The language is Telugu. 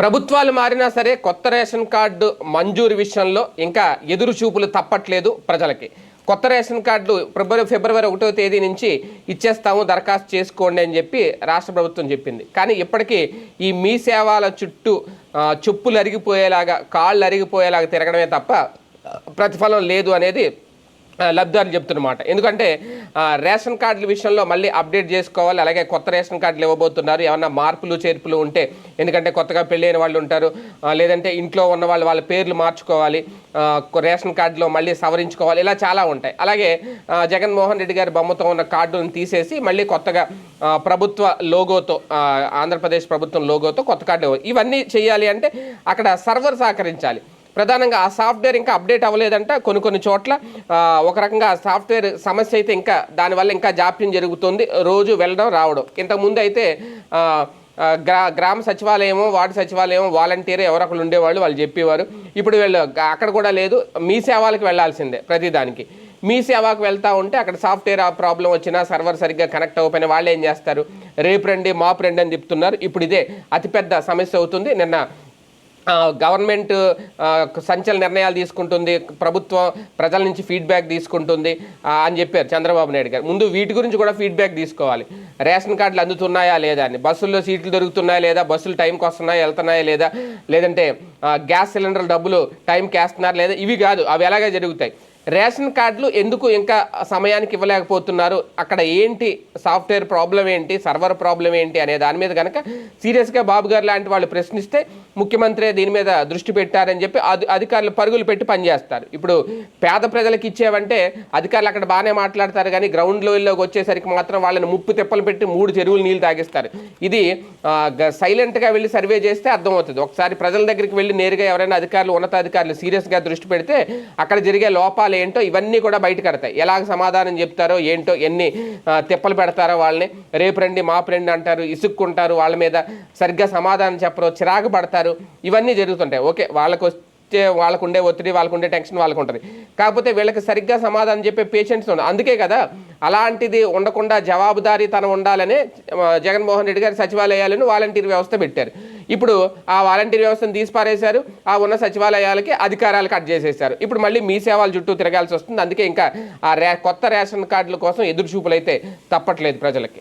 ప్రభుత్వాలు మారినా సరే కొత్త రేషన్ కార్డు మంజూరు విషయంలో ఇంకా ఎదురు చూపులు తప్పట్లేదు ప్రజలకి. కొత్త రేషన్ కార్డులు ఫిబ్రవరి ఫిబ్రవరి ఒకటో తేదీ నుంచి ఇచ్చేస్తాము దరఖాస్తు చేసుకోండి అని చెప్పి రాష్ట్ర ప్రభుత్వం చెప్పింది. కానీ ఇప్పటికీ ఈ మీ సేవల చుట్టూ చెప్పులు అరిగిపోయేలాగా కాళ్ళు అరిగిపోయేలాగా తిరగడమే తప్ప ప్రతిఫలం లేదు అనేది లబ్ధిదారులు చెప్తున్నమాట. ఎందుకంటే రేషన్ కార్డుల విషయంలో మళ్ళీ అప్డేట్ చేసుకోవాలి అలాగే కొత్త రేషన్ కార్డులు ఇవ్వబోతున్నారు. ఏమన్నా మార్పులు చేర్పులు ఉంటే ఎందుకంటే కొత్తగా పెళ్ళైన వాళ్ళు ఉంటారు లేదంటే ఇంట్లో ఉన్న వాళ్ళు వాళ్ళ పేర్లు మార్చుకోవాలి రేషన్ కార్డులో మళ్ళీ సవరించుకోవాలి ఇలా చాలా ఉంటాయి. అలాగే జగన్మోహన్ రెడ్డి గారి బొమ్మతో ఉన్న కార్డును తీసేసి మళ్ళీ కొత్తగా ప్రభుత్వ లోగోతో ఆంధ్రప్రదేశ్ ప్రభుత్వం లోగోతో కొత్త కార్డు ఇవన్నీ చేయాలి అంటే అక్కడ సర్వర్ సహకరించాలి. ప్రధానంగా ఆ సాఫ్ట్వేర్ ఇంకా అప్డేట్ అవ్వలేదంట కొన్ని కొన్ని చోట్ల. ఒక రకంగా సాఫ్ట్వేర్ సమస్య అయితే ఇంకా దానివల్ల ఇంకా జాప్యం జరుగుతుంది. రోజు వెళ్ళడం రావడం. ఇంతకుముందు అయితే గ్రా గ్రామ సచివాలయమో వార్డు సచివాలయం వాలంటీర్ ఎవరొకరు ఉండేవాళ్ళు వాళ్ళు చెప్పేవారు. ఇప్పుడు వీళ్ళు అక్కడ కూడా లేదు. మీ సేవలకు వెళ్ళాల్సిందే ప్రతిదానికి. మీ సేవకు వెళ్తా ఉంటే అక్కడ సాఫ్ట్వేర్ ప్రాబ్లం వచ్చినా సర్వర్ సరిగ్గా కనెక్ట్ అవ్వకపోయినా వాళ్ళు ఏం చేస్తారు? రేపు రండి మాపు రండి అని చెప్తున్నారు. ఇప్పుడు ఇదే అతిపెద్ద సమస్య అవుతుంది. నిన్న గవర్నమెంట్ సంచల నిర్ణయాలు తీసుకుంటుంది ప్రభుత్వం ప్రజల నుంచి ఫీడ్బ్యాక్ తీసుకుంటుంది అని చెప్పారు చంద్రబాబు నాయుడు గారు. ముందు వీటి గురించి కూడా ఫీడ్బ్యాక్ తీసుకోవాలి. రేషన్ కార్డులు అందుతున్నాయా లేదా అని. బస్సుల్లో సీట్లు దొరుకుతున్నాయా లేదా బస్సులు టైంకి వస్తున్నాయా వెళ్తున్నాయా లేదా లేదంటే గ్యాస్ సిలిండర్ డబ్బులు టైంకి వేస్తున్నారా లేదా ఇవి కాదు అవి ఎలాగే జరుగుతాయి. రేషన్ కార్డులు ఎందుకు ఇంకా సమయానికి ఇవ్వలేకపోతున్నారు? అక్కడ ఏంటి సాఫ్ట్వేర్ ప్రాబ్లం ఏంటి? సర్వర్ ప్రాబ్లం ఏంటి? అనే దాని మీద కనుక సీరియస్గా బాబు గారు లాంటి వాళ్ళు ప్రశ్నిస్తే ముఖ్యమంత్రి దీని మీద దృష్టి పెట్టారని చెప్పి అది అధికారులు పరుగులు పెట్టి పనిచేస్తారు. ఇప్పుడు పేద ప్రజలకు ఇచ్చేవంటే అధికారులు అక్కడ బాగానే మాట్లాడతారు కానీ గ్రౌండ్ లెవెల్లోకి వచ్చేసరికి మాత్రం వాళ్ళని ముప్పు తిప్పలు పెట్టి మూడు చెరువులు నీళ్ళు తాగిస్తారు. ఇది గ- సైలెంట్గా వెళ్ళి సర్వే చేస్తే అర్థమవుతుంది. ఒకసారి ప్రజల దగ్గరికి వెళ్ళి నేరుగా ఎవరైనా అధికారులు ఉన్నతాధికారులు సీరియస్గా దృష్టి పెడితే అక్కడ జరిగే లోపాలు ఏంటో ఇవన్నీ కూడా బయట కడతాయి. ఎలాగ సమాధానం చెప్తారో ఏంటో ఎన్ని తిప్పలు పెడతారో వాళ్ళని రేపు రండి మా ఫ్రెండ్ అంటారు ఇసుక్కుంటారు వాళ్ళ మీద సరిగ్గా సమాధానం చెప్పరు చిరాకు పడతారు. ఇవన్నీ జరుగుతుంటాయి. ఓకే వాళ్ళకు వచ్చే వాళ్ళకు ఉండే ఒత్తిడి వాళ్ళకు ఉండే టెన్షన్ వాళ్ళకు ఉంటుంది కాకపోతే వీళ్ళకి సరిగ్గా సమాధానం చెప్పే పేషెంట్స్ ఉండదు. అందుకే కదా అలాంటిది ఉండకుండా జవాబుదారీతనం ఉండాలని జగన్మోహన్ రెడ్డి గారు సచివాలయాలను వాలంటీర్ వ్యవస్థ పెట్టారు. ఇప్పుడు ఆ వాలంటీర్ వ్యవస్థను తీసిపారేశారు. ఆ ఉన్న సచివాలయాలకి అధికారాలు కట్ చేసేసారు ఇప్పుడు మళ్ళీ మీ సేవల చుట్టూ తిరగాల్సి వస్తుంది. అందుకే ఇంకా ఆ రే కొత్త రేషన్ కార్డుల కోసం ఎదురు అయితే తప్పట్లేదు ప్రజలకి.